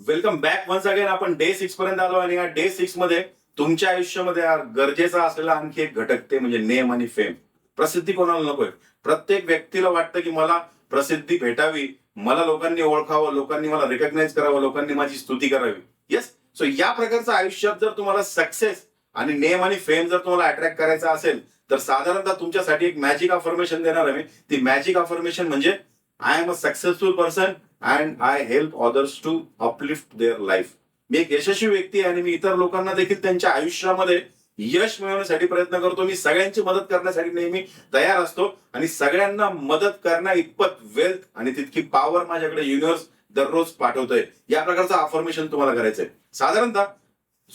Welcome back once again. आपण day six पर्यंत आलो आणि या डे सिक्समध्ये तुमच्या आयुष्यामध्ये गरजेचा असलेला आणखी एक घटक ते म्हणजे नेम आणि फेम प्रसिद्धी कोणाला नकोय प्रत्येक व्यक्तीला वाटतं की मला प्रसिद्धी भेटावी मला लोकांनी ओळखावं लोकांनी मला रिकग्नाईज करावं लोकांनी माझी स्तुती करावी. येस सो या प्रकारचं आयुष्यात जर तुम्हाला सक्सेस आणि नेम आणि फेम जर तुम्हाला अट्रॅक्ट करायचा असेल तर साधारणतः तुमच्यासाठी एक मॅजिक अफर्मेशन देणार आहे मी. ती मॅजिक अफर्मेशन म्हणजे I am a successful person and I help others to uplift their life मी एक यशस्वी व्यक्ती आहे आणि मी इतर लोकांना देखील त्यांच्या आयुष्यामध्ये यश मिळवण्यासाठी प्रयत्न करतो. मी सगळ्यांची मदत करण्यासाठी नेहमी तयार असतो आणि सगळ्यांना मदत करण्या इतपत वेल्थ आणि तितकी पॉवर माझ्याकडे युनिव्हर्स दररोज पाठवतोय. या प्रकारचं अफॉर्मेशन तुम्हाला करायचंय. साधारणतः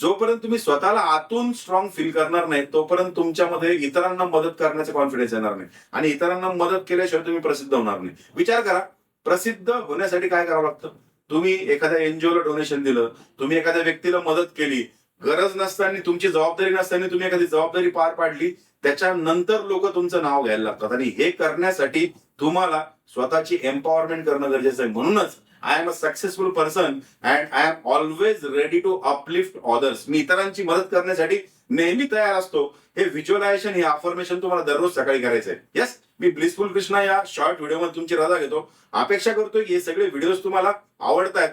जोपर्यंत तुम्ही स्वतःला आतून स्ट्रॉंग फील करणार नाही तोपर्यंत तुमच्यामध्ये इतरांना मदत करण्याचा कॉन्फिडन्स येणार नाही. आणि इतरांना मदत केल्याशिवाय तुम्ही प्रसिद्ध होणार नाही. विचार करा प्रसिद्ध होण्यासाठी काय करावं लागतं? तुम्ही एखाद्या एनजीओला डोनेशन दिलं तुम्ही एखाद्या व्यक्तीला मदत केली गरज नसताना तुमची जबाबदारी नसताना तुम्ही एखादी जबाबदारी पार पाडली त्याच्यानंतर लोक तुमचं नाव घ्यायला लागतात. आणि हे करण्यासाठी तुम्हाला स्वतःची एम्पॉवरमेंट करणं गरजेचं आहे. म्हणूनच I am a successful person and I am always ready to uplift others मी इतरांची मदत करण्यासाठी नेहमी तयार असतो. हे व्हिज्युअलायझेशन हे अफर्मेशन तुम्हाला दररोज सकाळी करायचंय. येस मी ब्लिसफुल कृष्णा या शॉर्ट व्हिडिओमध्ये तुमची रजा घेतो. अपेक्षा करतो की हे सगळे व्हिडिओज तुम्हाला आवडतात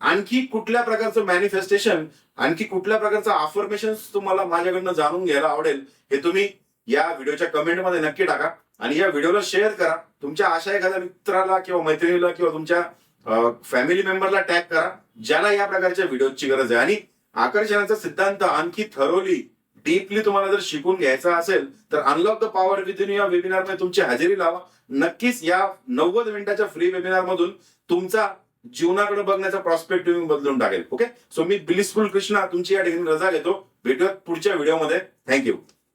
आणखी कुठल्या प्रकारचं मॅनिफेस्टेशन आणखी कुठल्या प्रकारचं अफर्मेशन तुम्हाला माझ्याकडनं जाणून घ्यायला आवडेल हे तुम्ही या व्हिडिओच्या कमेंटमध्ये नक्की टाका. आणि या व्हिडिओला शेअर करा. तुमच्या अशा एखाद्या मित्राला किंवा मैत्रिणीला किंवा तुमच्या फॅमिली मेंबरला टॅग करा ज्याला या प्रकारच्या व्हिडिओची गरज आहे. आणि आकर्षणाचा सिद्धांत आणखी थरोली डीपली तुम्हाला जर शिकून घ्यायचा असेल तर अनलॉक द पॉवर विदिन या वेबिनारमध्ये तुमची हजेरी लावा. नक्कीच या नव्वद मिनिटाच्या फ्री वेबिनार मधून तुमचा जीवनाकडे बघण्याचा प्रॉस्पेक्ट तुम्ही बदलून टाकेल. ओके सो मी ब्लिसफुल कृष्णा तुमची या ठिकाणी रजा घेतो. भेटूयात पुढच्या व्हिडिओमध्ये थँक्यू